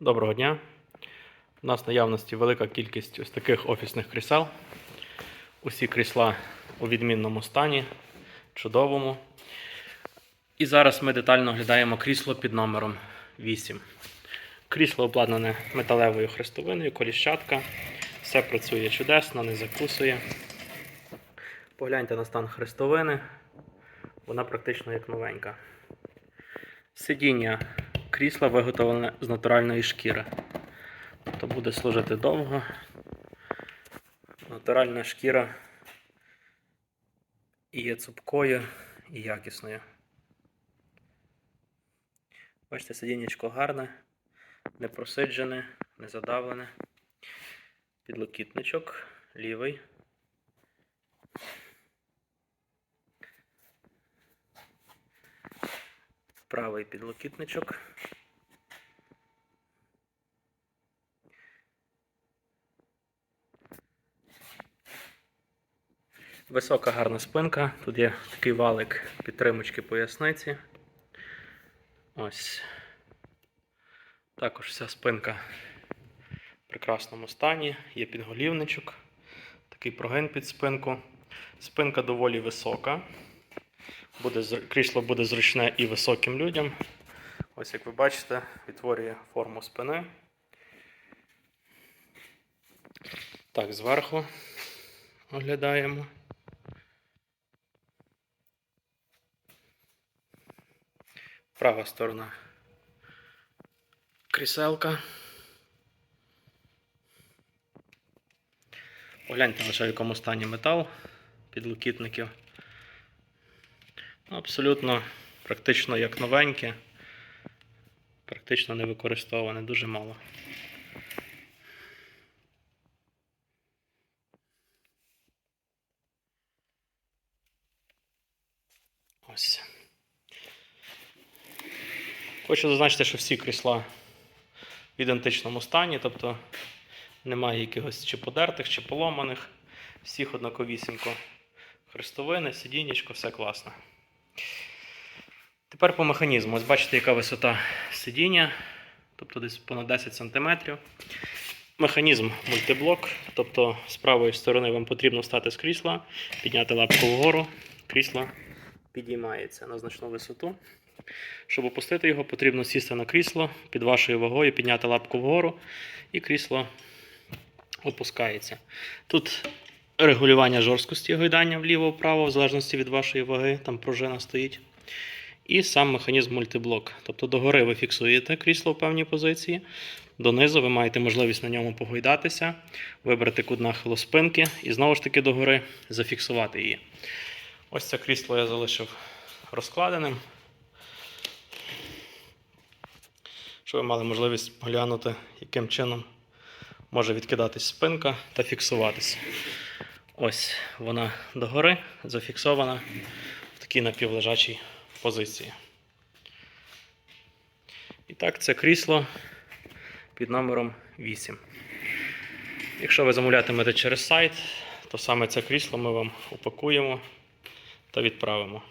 Доброго дня. У нас в наявності велика кількість ось таких офісних крісел. Усі крісла у відмінному стані, чудовому. І зараз ми детально оглядаємо крісло під номером 8. Крісло обладнане металевою хрестовиною, коліщатка. Все працює чудесно, не закусує. Погляньте на стан хрестовини. Вона практично як новенька. Сидіння крісла виготовлене з натуральної шкіри. Тобто буде служити довго. Натуральна шкіра і є цупкою і якісною. Бачите, сидіннячко гарне, не просиджене, не задавлене. Підлокітничок лівий. Правий підлокітничок. Висока гарна спинка. Тут є такий валик підтримочки поясниці. Ось. Також вся спинка в прекрасному стані. Є підголівничок, такий прогин під спинку. Спинка доволі висока. Буде, крісло буде зручне і високим людям. Ось як ви бачите, відтворює форму спини. Так, зверху оглядаємо. Права сторона кріселка. Погляньте лише в якому стані метал підлокітників. Ну, Абсолютно практично як новеньке. Практично не використоване, дуже мало. Ось. Хочу зазначити, що всі крісла в ідентичному стані, тобто немає якихось чи подертих, чи поломаних. Всіх однаковісінько. Хрестовини, сидіннячко, все класно. Тепер по механізму. Ось бачите, яка висота сидіння, тобто десь понад 10 см. Механізм мультиблок, тобто з правої сторони вам потрібно встати з крісла, підняти лапку вгору, крісло підіймається на значну висоту. Щоб опустити його, потрібно сісти на крісло під вашою вагою, підняти лапку вгору, і крісло опускається. Тут регулювання жорсткості гойдання вліво-вправо, в залежності від вашої ваги, там пружина стоїть. І сам механізм мультиблок. Тобто догори ви фіксуєте крісло в певній позиції, донизу ви маєте можливість на ньому погойдатися, вибрати кут нахилу спинки і знову ж таки догори зафіксувати її. Ось це крісло я залишив розкладеним. Щоб ви мали можливість глянути, яким чином може відкидатись спинка та фіксуватися. Ось вона догори зафіксована в такій напівлежачій позиції. І так, це крісло під номером 8. Якщо ви замовлятимете через сайт, то саме це крісло ми вам упакуємо та відправимо.